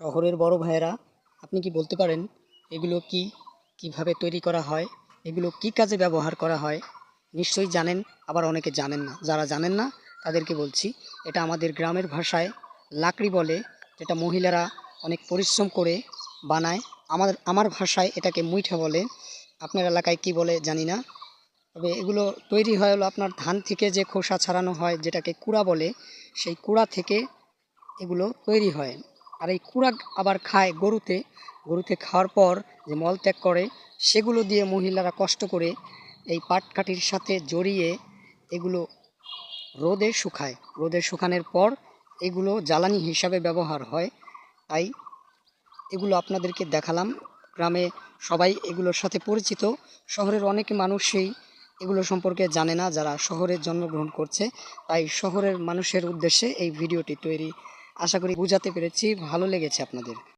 শহরের বড় ভাইয়েরা, আপনি কি বলতে পারেন এগুলো কি, কীভাবে তৈরি করা হয়, এগুলো কি কাজে ব্যবহার করা হয়? নিশ্চয়ই জানেন, আবার অনেকে জানেন না। যারা জানেন না, তাদেরকে বলছি, এটা আমাদের গ্রামের ভাষায় লাকড়ি বলে, যেটা মহিলারা অনেক পরিশ্রম করে বানায়। আমার আমার ভাষায় এটাকে মুইঠা বলে। আপনার এলাকায় কি বলে জানি না। তবে এগুলো তৈরি হয় হলো আপনার ধান থেকে যে খোসা ছাড়ানো হয়, যেটাকে কুড়া বলে, সেই কুড়া থেকে এগুলো তৈরি হয়। আর এই কুড়া আবার খায় গরুতে। গরুতে খাওয়ার পর যে মলত্যাগ করে, সেগুলো দিয়ে মহিলারা কষ্ট করে এই পাটকাঠির সাথে জড়িয়ে এগুলো রোদে শুকায়। রোদে শুকানোর পর এগুলো জ্বালানি হিসাবে ব্যবহার হয়। তাই এগুলো আপনাদেরকে দেখালাম। গ্রামে সবাই এগুলোর সাথে পরিচিত। শহরের অনেক মানুষই এগুলো সম্পর্কে জানে না, যারা শহরে জন্মগ্রহণ করছে। তাই শহরের মানুষের উদ্দেশ্যে এই ভিডিওটি তৈরি আশা করি বুঝাতে পেরেছি ভালো লেগেছে আপনাদের।